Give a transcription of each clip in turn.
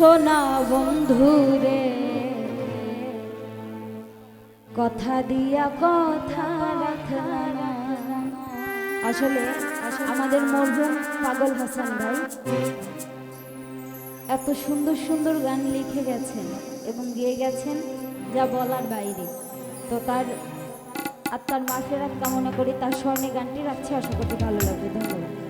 সোনা বন্ধুরে। কথা দিয়া কথা আসলে আমাদের মরহুম পাগল হাসান ভাই এত সুন্দর সুন্দর গান লিখে গেছেন এবং গিয়ে গেছেন যা বলার বাইরে। তো তার আত্মার মাফেরাত কামনা করি, তার স্বর্ণে গানটি রাখছে। আশা করতে ভালো লাগবে। ধন্যবাদ।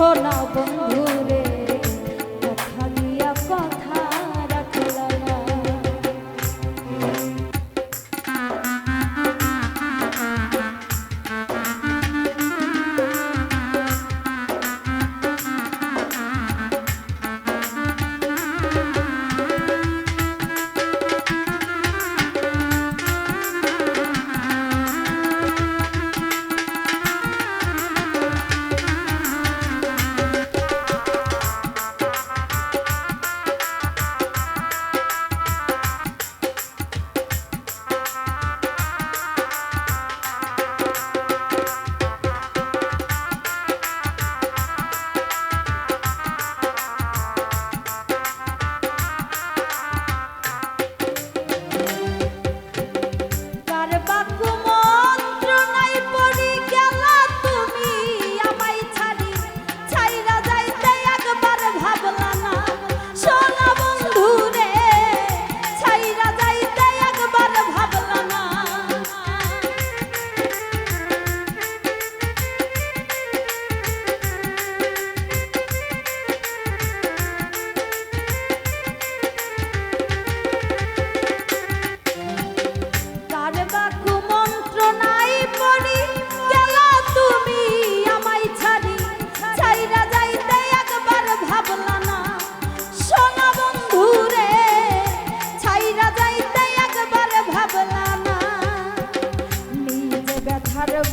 না বন্ধু।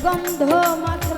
গন্ধ মাথা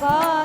দিয়া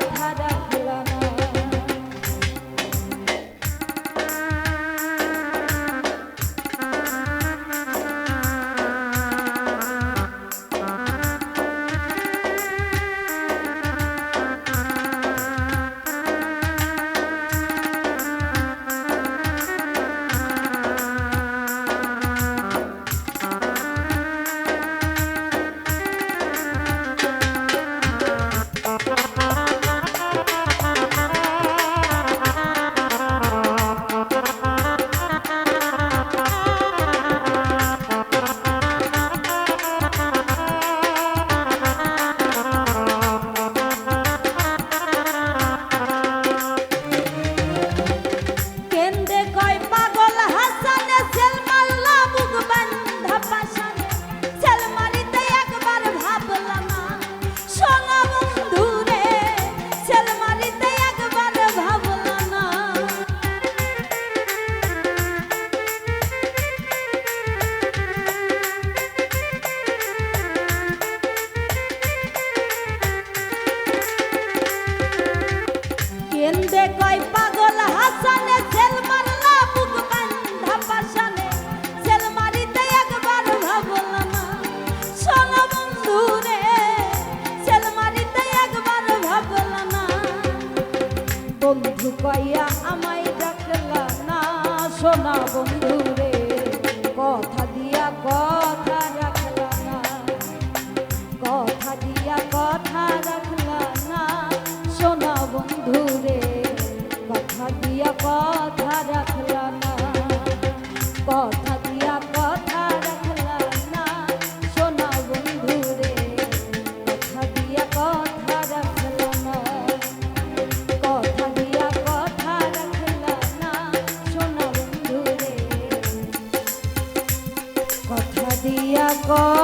সোনা